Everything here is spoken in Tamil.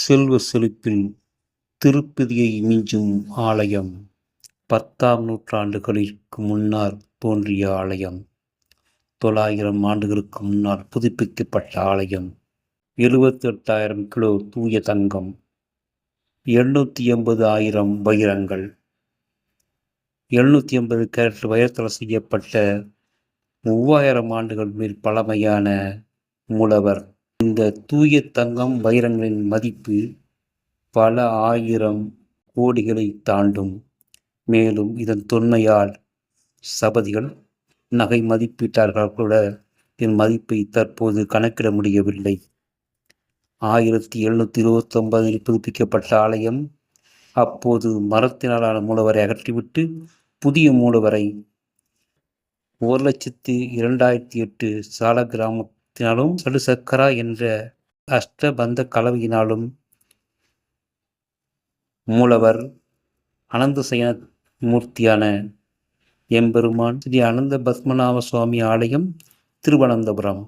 செல்வ செழிப்பில் திருப்பதியை மிஞ்சும் ஆலயம். பத்தாம் நூற்றாண்டுகளிற்கு முன்னால் தோன்றிய ஆலயம். தொள்ளாயிரம் ஆண்டுகளுக்கு முன்னால் புதுப்பிக்கப்பட்ட ஆலயம். எழுபத்தெட்டாயிரம் கிலோ தூய தங்கம். எண்ணூற்றி எண்பது ஆயிரம் வைரங்கள். எழுநூற்றி எண்பது கேரட் வைரத்தில் செய்யப்பட்ட மூவாயிரம் ஆண்டுகள் மேல் பழமையான மூலவர். இந்த தூய தங்கம் வைரங்களின் மதிப்பு பல ஆயிரம் கோடிகளை தாண்டும். மேலும் இதன் தொன்மையால் சபதிகள் நகை மதிப்பீட்டார்கள் கூட இதன் மதிப்பை தற்போது கணக்கிட முடியவில்லை. ஆயிரத்தி எழுநூற்றி இருபத்தி ஒன்பதில் புதுப்பிக்கப்பட்ட ஆலயம் அப்போது மரத்தினாலான மூலவரை அகற்றிவிட்டு புதிய மூலவரை ஒரு லட்சத்தி இரண்டாயிரத்தி எட்டு சால சடு சக்கரா என்ற அஷ்டபந்த கலவையினாலும் மூலவர் அனந்தசயன மூர்த்தியான எம்பெருமான் ஸ்ரீ அனந்த பத்மநாப சுவாமி ஆலயம் திருவனந்தபுரம்.